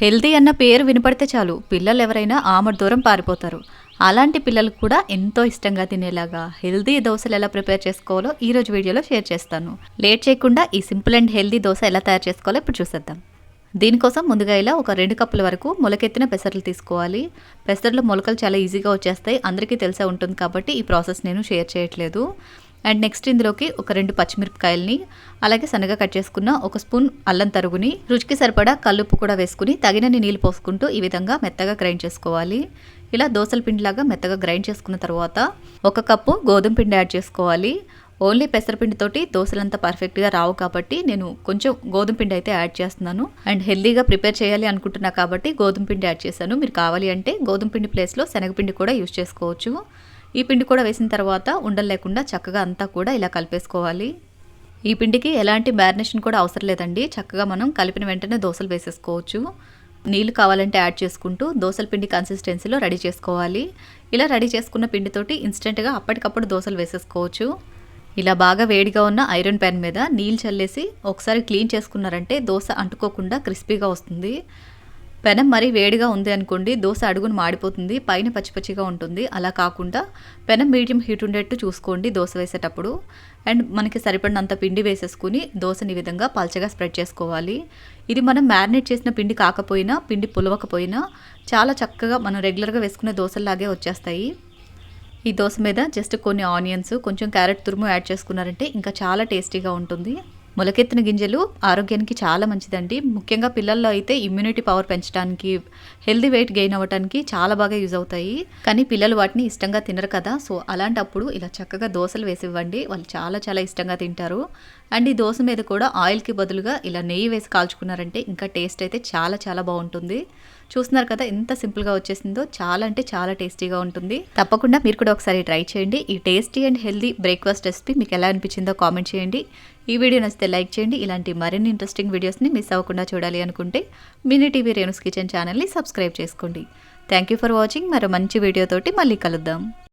Healthy అన్న పేరు వినపడితే చాలు. పిల్లలు ఎవరైనా ఆమడ దూరం పారిపోతారు. అలాంటి పిల్లలకు కూడా ఎంతో ఇష్టంగా తినేలాగా హెల్దీ దోశలు ఎలా ప్రిపేర్ చేసుకోవాలో ఈ రోజు వీడియోలో షేర్ చేస్తాను. లేట్ చేయకుండా ఈ సింపుల్ అండ్ హెల్దీ దోశ ఎలా తయారు చేసుకోవాలో ఇప్పుడు చూసేద్దాం. దీనికోసం ముందుగా ఇలా ఒక రెండు కప్పుల వరకు మొలకెత్తిన పెసర్లు తీసుకోవాలి. పెసర్లు మొలకలు చాలా ఈజీగా వచ్చేస్తాయి. అందరికీ తెలిసే ఉంటుంది కాబట్టి ఈ ప్రాసెస్ నేను షేర్ చేయట్లేదు. అండ్ నెక్స్ట్ ఇందులోకి ఒక రెండు పచ్చిమిరపకాయలని అలాగే సన్నగా కట్ చేసుకున్న ఒక స్పూన్ అల్లం తరుగుని రుచికి సరిపడా కల్లుప్పు కూడా వేసుకుని తగినన్ని నీళ్ళు పోసుకుంటూ ఈ విధంగా మెత్తగా గ్రైండ్ చేసుకోవాలి. ఇలా దోసల పిండిలాగా మెత్తగా గ్రైండ్ చేసుకున్న తర్వాత ఒక కప్పు గోధుమ పిండి యాడ్ చేసుకోవాలి. ఓన్లీ పెసరపిండితోటి దోశలంతా పర్ఫెక్ట్గా రావు కాబట్టి నేను కొంచెం గోధుమ పిండి అయితే యాడ్ చేస్తున్నాను. అండ్ హెల్దీగా ప్రిపేర్ చేయాలి అనుకుంటున్నా కాబట్టి గోధుమ పిండి యాడ్ చేశాను. మీరు కావాలి అంటే గోధుమ పిండి ప్లేస్లో శనగపిండి కూడా యూజ్ చేసుకోవచ్చు. ఈ పిండి కూడా వేసిన తర్వాత ఉండలు లేకుండా చక్కగా అంతా కూడా ఇలా కలిపేసుకోవాలి. ఈ పిండికి ఎలాంటి మ్యారినేషన్ కూడా అవసరం లేదండి. చక్కగా మనం కలిపిన వెంటనే దోశలు వేసేసుకోవచ్చు. నీళ్ళు కావాలంటే యాడ్ చేసుకుంటూ దోశల పిండి కన్సిస్టెన్సీలో రెడీ చేసుకోవాలి. ఇలా రెడీ చేసుకున్న పిండితోటి ఇన్స్టెంట్గా అప్పటికప్పుడు దోశలు వేసేసుకోవచ్చు. ఇలా బాగా వేడిగా ఉన్న ఐరన్ ప్యాన్ మీద నీళ్ళు చల్లేసి ఒకసారి క్లీన్ చేసుకున్నారంటే దోశ అంటుకోకుండా క్రిస్పీగా వస్తుంది. పెనం మరీ వేడిగా ఉంది అనుకోండి దోశ అడుగును మాడిపోతుంది పైన పచ్చిపచ్చిగా ఉంటుంది. అలా కాకుండా పెనం మీడియం హీట్ ఉండేట్టు చూసుకోండి దోశ వేసేటప్పుడు. అండ్ మనకి సరిపడినంత పిండి వేసేసుకుని దోశని విధంగా పల్చగా స్ప్రెడ్ చేసుకోవాలి. ఇది మనం మ్యారినేట్ చేసిన పిండి కాకపోయినా పిండి పులవకపోయినా చాలా చక్కగా మనం రెగ్యులర్గా వేసుకునే దోశలాగే వచ్చేస్తాయి. ఈ దోశ మీద జస్ట్ కొన్ని ఆనియన్స్ కొంచెం క్యారెట్ తురుము యాడ్ చేసుకున్నారంటే ఇంకా చాలా టేస్టీగా ఉంటుంది. మొలకెత్తిన గింజలు ఆరోగ్యానికి చాలా మంచిదండి. ముఖ్యంగా పిల్లల్లో అయితే ఇమ్యూనిటీ పవర్ పెంచడానికి హెల్దీ వెయిట్ గెయిన్ అవ్వడానికి చాలా బాగా యూజ్ అవుతాయి. కానీ పిల్లలు వాటిని ఇష్టంగా తినరు కదా. సో అలాంటప్పుడు ఇలా చక్కగా దోశలు వేసి ఇవ్వండి వాళ్ళు చాలా చాలా ఇష్టంగా తింటారు. అండ్ ఈ దోశ మీద కూడా ఆయిల్కి బదులుగా ఇలా నెయ్యి వేసి కాల్చుకున్నారంటే ఇంకా టేస్ట్ అయితే చాలా చాలా బాగుంటుంది. చూస్తున్నారు కదా ఎంత సింపుల్గా వచ్చేసిందో. చాలా అంటే చాలా టేస్టీగా ఉంటుంది. తప్పకుండా మీరు కూడా ఒకసారి ట్రై చేయండి. ఈ tasty and healthy breakfast recipe మీకు ఎలా అనిపించిందో కామెంట్ చేయండి. ఈ వీడియో నచ్చితే లైక్ చేయండి. ఇలాంటి మరిన్ని ఇంట్రెస్టింగ్ వీడియోస్ని మిస్ అవ్వకుండా చూడాలి అనుకుంటే మినీ టీవీ రేణుస్ కిచెన్ ఛానల్ని సబ్స్క్రైబ్ చేసుకోండి. థ్యాంక్ యూ ఫర్ వాచింగ్ మరో మంచి వీడియోతోటి మళ్ళీ కలుద్దాం.